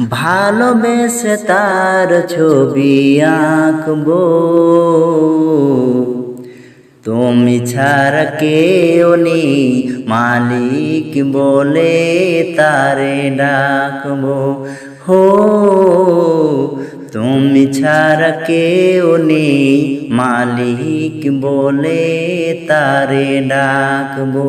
ভালোবেসে তার ছবি আঁকবো। তুমি ছাড়া কেউ নেই, মালিক বলে তারে ডাকবো। হো, তুমি ছাড়া কেউ নেই, মালিক বলে তারে ডাকবো।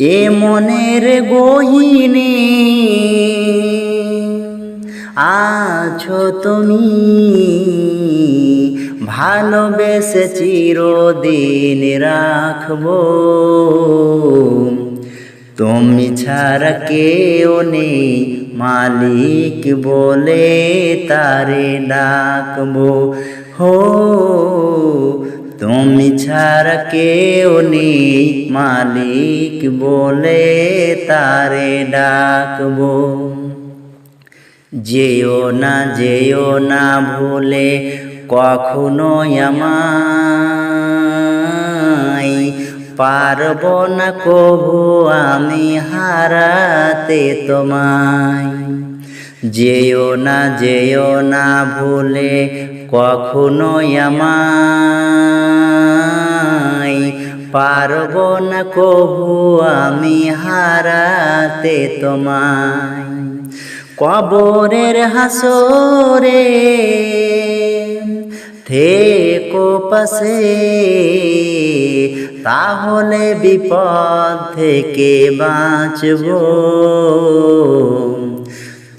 এ মনের গহিনে আছো তুমি। ভালোবেসে চিরদিন রাখব। তুমি ছাড়া কেউ নেই, মালিক বলে তারে ডাকবো। হো তুমি ছাড়া কেউ নেই, মালিক বলে তারে ডাকবো। যেও না যেও না ভুলে কখনো আমায়। পারব না কবু আমি হারাতে তোমায়। যেও না যেও না ভুলে কখনো আমায়। পারব না কবু আমি হারাতে তোমায়। কবরের হাসরে থেকো পাশে তাহলে বিপদ থেকে বাঁচব।